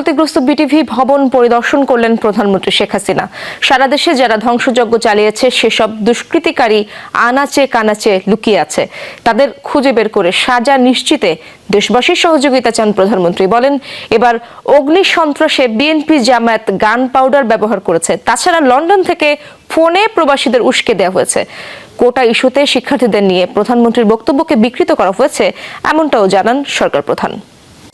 ক্ষতিগ্রস্ত বিটিভি ভবন পরিদর্শন করলেন প্রধানমন্ত্রী শেখ হাসিনা। সারা দেশে যারা ধ্বংসযজ্ঞ চালিয়েছে, সেসব দুষ্কৃতিকারী আনাচে কানাচে লুকিয়ে আছে। তাদের খুঁজে বের করে সাজা নিশ্চিতে দেশবাসীর সহযোগিতা চান প্রধানমন্ত্রী। বলেন, এবার অগ্নি সন্ত্রাসে বিএনপি জামায়াত গান পাউডার ব্যবহার করেছে। তাছাড়া লন্ডন থেকে ফোনে প্রবাসীদের উস্কে দেওয়া হয়েছে। কোটা ইস্যুতে শিক্ষার্থীদের নিয়ে প্রধানমন্ত্রীর বক্তব্যকে বিকৃত করা হয়েছে, এমনটাও জানান সরকার প্রধান।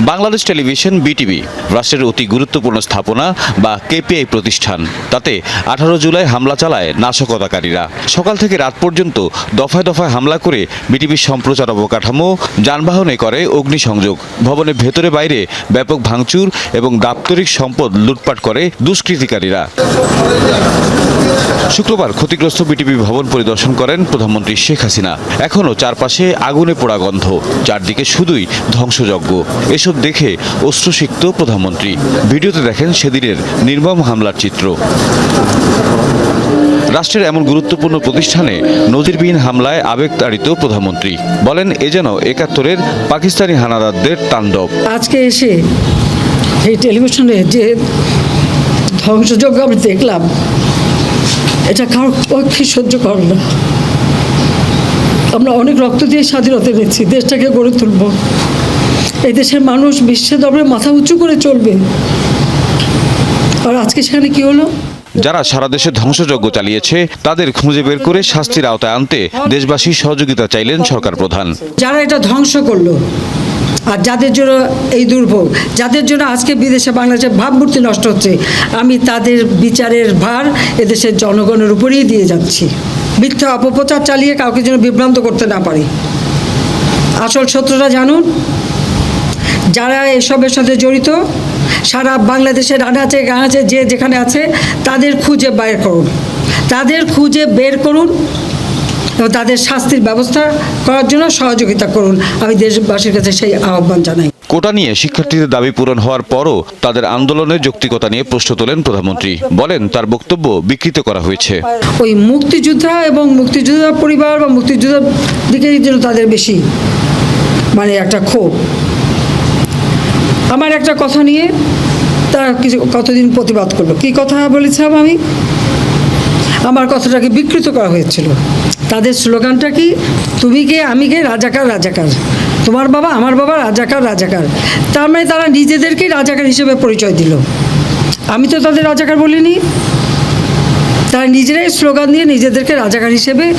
বাংলাদেশ টেলিভিশন, বিটিভি, রাষ্ট্রের অতি গুরুত্বপূর্ণ স্থাপনা বা কেপিআই প্রতিষ্ঠান। তাতে আঠারো জুলাই হামলা চালায় নাশকতাকারীরা। সকাল থেকে রাত পর্যন্ত দফায় দফায় হামলা করে বিটিভির সম্প্রচার অবকাঠামো, যানবাহনে করে অগ্নিসংযোগ। ভবনের ভেতরে বাইরে ব্যাপক ভাঙচুর এবং দাপ্তরিক সম্পদ লুটপাট করে দুষ্কৃতিকারীরা। শুক্রবার ক্ষতিগ্রস্ত বিটিভি ভবন পরিদর্শন করেন প্রধানমন্ত্রী শেখ হাসিনা। এখনও চারপাশে আগুনে পোড়া গন্ধ, চারদিকে শুধুই ধ্বংসযজ্ঞ। এসব দেখে অশ্রুসিক্ত প্রধানমন্ত্রী। ভিডিওতে দেখেন সেদিনের নির্মম হামলার চিত্র। রাষ্ট্রের এমন গুরুত্বপূর্ণ প্রতিষ্ঠানে নজিরবিহীন হামলায় আবেগ তাড়িত প্রধানমন্ত্রী। বলেন, এ যেন একাত্তরের পাকিস্তানি হানাদারদের তাণ্ডব। আজকে এসে এই টেলিভিশনে যে ধ্বংসযজ্ঞ আমি দেখলাম, এটা কারোর পক্ষে সহ্য করে না। আমরা অনেক রক্ত দিয়ে স্বাধীনতা নিচ্ছি দেশটাকে গড়ে তুলব। এই দেশের মানুষ বিশ্বের দরবারে মাথা উঁচু করে চলবে। আর আজকে সেখানে কি হলো? যারা সারা দেশে ধ্বংসযজ্ঞ চালিয়েছে তাদের খুঁজে বের করে শাস্তির আওতায় আনতে দেশবাসীর সহযোগিতা চাইলেন সরকার প্রধান। যারা এটা ধ্বংস করল আর যাদের জন্য এই দুর্ভোগ যাদের জন্য আজকে বিদেশে বাংলাদেশের ভাবমূর্তি নষ্ট হচ্ছে আমি তাদের বিচারের ভার এদেশের জনগণের উপরেই দিয়ে যাচ্ছি। মিথ্যা অপপ্রচার চালিয়ে কাউকে যেন বিভ্রান্ত করতে না পারি। আসল সত্যটা জানুন যারা এসবের সাথে জড়িত সারা বাংলাদেশের আনাচে গানাচে যে যেখানে আছে তাদের খুঁজে বের করুন। তাদের খুঁজে বের করুন এবং তাদের শাস্তির ব্যবস্থা করার জন্য সহযোগিতা করুন। আমি দেশবাসীর কাছে সেই আহ্বান জানাই। কোটা নিয়ে শিক্ষার্থীদের দাবি পূরণ হওয়ার পরও তাদের আন্দোলনের যৌক্তিকতা নিয়ে প্রশ্ন তোলেন প্রধানমন্ত্রী। বলেন তার বক্তব্য বিকৃত করা হয়েছে। ওই মুক্তিযোদ্ধা এবং মুক্তিযোদ্ধা পরিবার বা মুক্তিযোদ্ধার দিকেই যেন তাদের বেশি মানে একটা ক্ষোভ। আমার একটা কথা নিয়ে তারা কিছু কতদিন প্রতিবাদ করল? কি কথা বলেছিলাম আমি? আমার কথাটাকে বিকৃত করা হয়েছিল। তাদের স্লোগানটা কি? তুমি কে, আমি কে? রাজাকার রাজাকার। তোমার বাবা, আমার বাবা রাজাকার রাজাকার। তার মানে তারা নিজেদেরকেই রাজাকার হিসেবে পরিচয় দিল। আমি তো তাদের রাজাকার বলিনি। তারা নিজেরাই স্লোগান দিয়ে নিজেদেরকে রাজাকার হিসেবে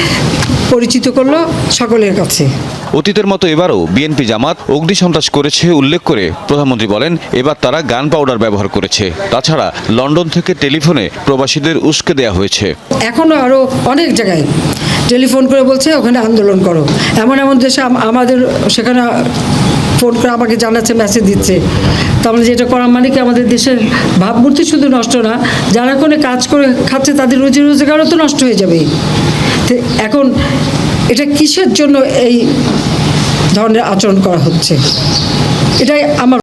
পরিচিত করল সকলের কাছে। অতীতের মতো এবারও বিএনপি জামাত অগ্নিসন্ত্রাস করেছে উল্লেখ করে প্রধানমন্ত্রী বলেন, এবার তারা গান পাউডার ব্যবহার করেছে। তাছাড়া লন্ডন থেকে টেলিফোনে প্রবাসীদের উস্কে দেওয়া হয়েছে। এখনও আরও অনেক জায়গায় টেলিফোন করে বলছে, ওখানে আন্দোলন করো। এমন এমন দেশে আমাদের সেখানে ফোন করে আমাকে জানাচ্ছে, মেসেজ দিচ্ছে। তাহলে যেটা করা মানে কি আমাদের দেশের ভাবমূর্তি শুধু নষ্ট না, যারা কোনো কাজ করে খাচ্ছে, তাদের রুজি রোজগারও তো নষ্ট হয়ে যাবে। এখন এটা কিসের জন্য এই ধরনের আচরণ করা হচ্ছে? এটাই আমার